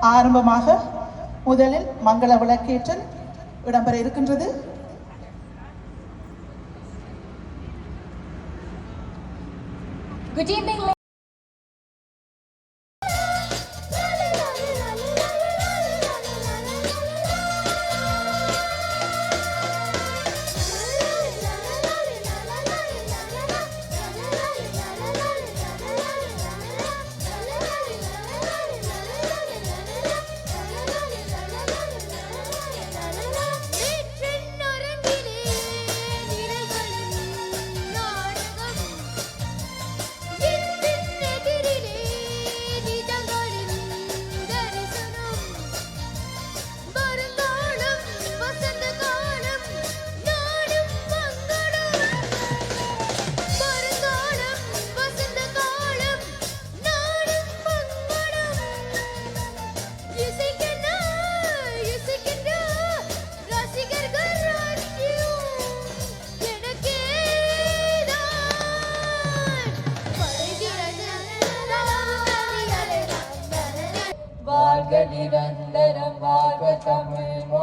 ஆரம்பமாக முதலில் மங்கள விளக்கேற்றல் இடம்பெற இருக்கின்றது Good evening.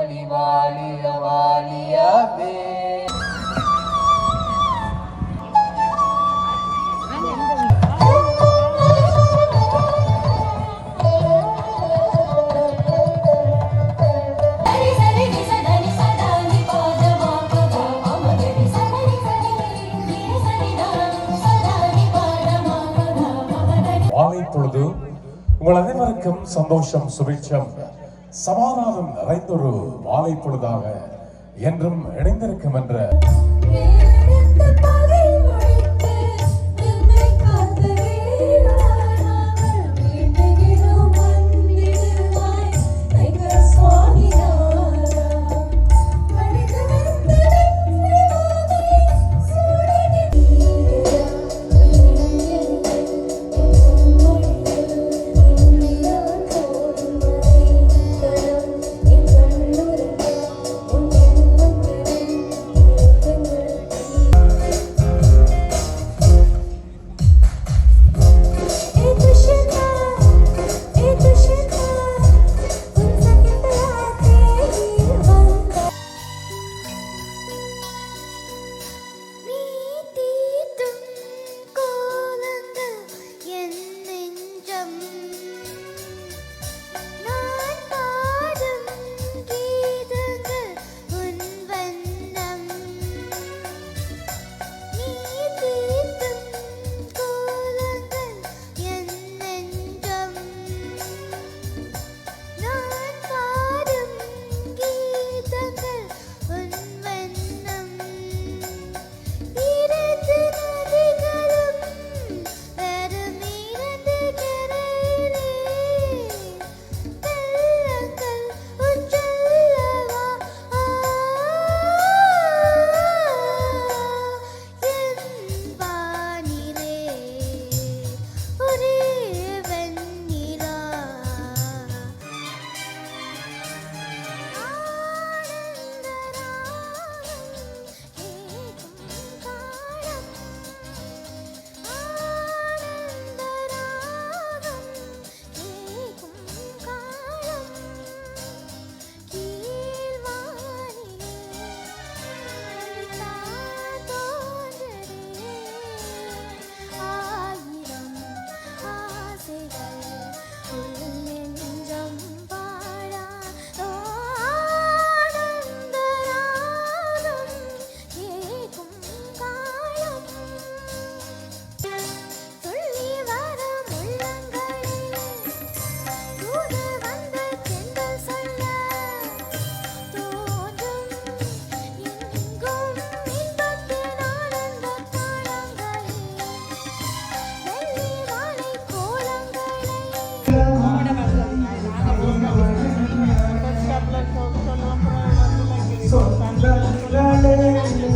வாழி வாழிய வாழியவே உங்கள் அனைவருக்கும் சந்தோஷம் சுபிட்சம். சமாதானம் நிறைந்தொரு மாலை பொழுதாக என்றும் இணைந்திருக்கும் என்ற സ്വന്തം